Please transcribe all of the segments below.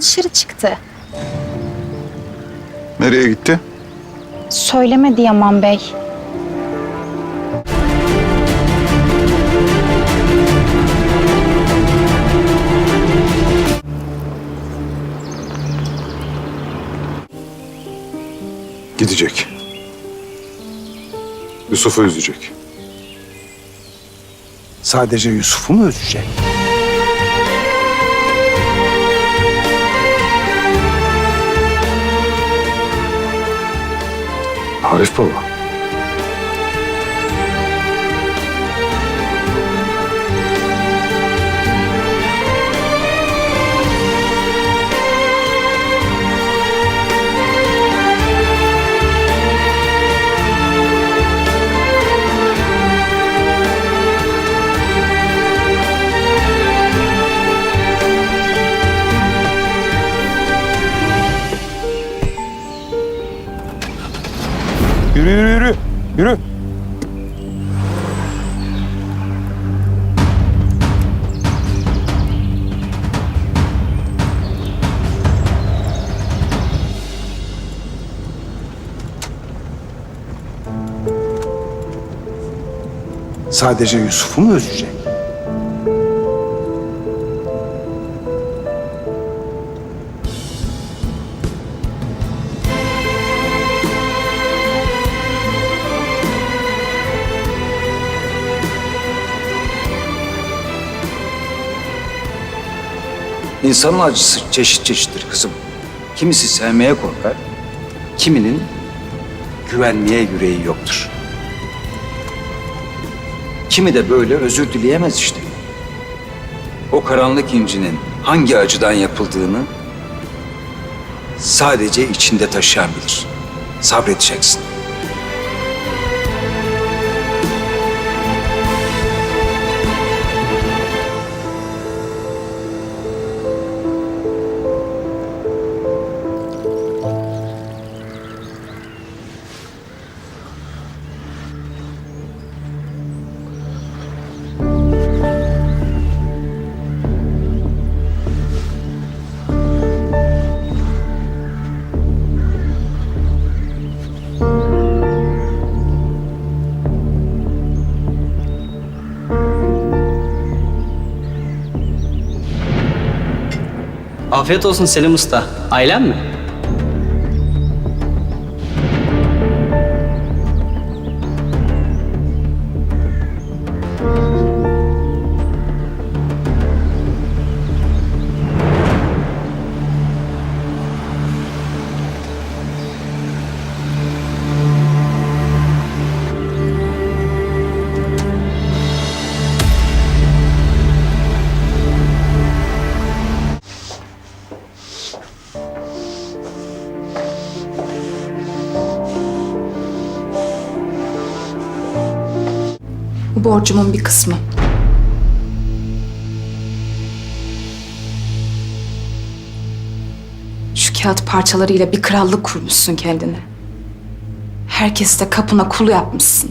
dışarı çıktı. Nereye gitti? Söylemedi Yaman Bey. Gidecek. Yusuf'u üzecek. Sadece Yusuf'u mu üzecek? Arif baba. Yürü yürü yürü. Yürü. Sadece Yusuf'u mu üzecek? İnsanın acısı çeşit çeşittir kızım. Kimisi sevmeye korkar, kiminin güvenmeye yüreği yoktur. Kimi de böyle özür dileyemez işte. O karanlık incinin hangi acıdan yapıldığını sadece içinde taşıyan bilir. Sabredeceksin. Afiyet olsun Selim Usta. Ailen mi? Borcumun bir kısmı. Şu kağıt parçalarıyla bir krallık kurmuşsun kendine. Herkes de kapına kul yapmışsın.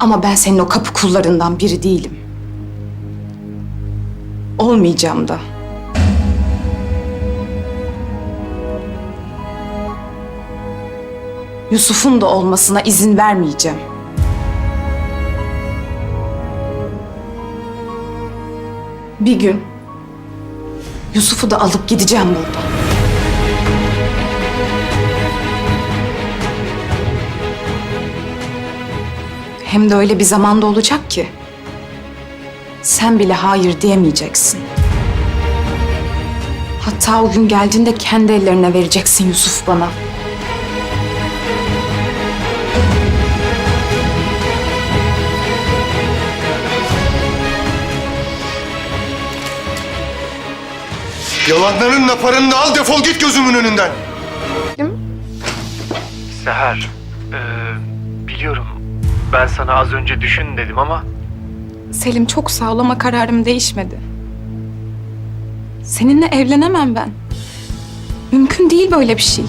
Ama ben senin o kapı kullarından biri değilim. Olmayacağım da. Yusuf'un da olmasına izin vermeyeceğim. Bir gün Yusuf'u da alıp gideceğim buradan. Hem de öyle bir zamanda olacak ki sen bile hayır diyemeyeceksin. Hatta o gün geldiğinde kendi ellerine vereceksin Yusuf bana. Yalanlarınla paranı da al defol git gözümün önünden. Seher, eee, biliyorum ben sana az önce düşün dedim ama Selim çok sağ ol ama kararım değişmedi. Seninle evlenemem ben. Mümkün değil böyle bir şey.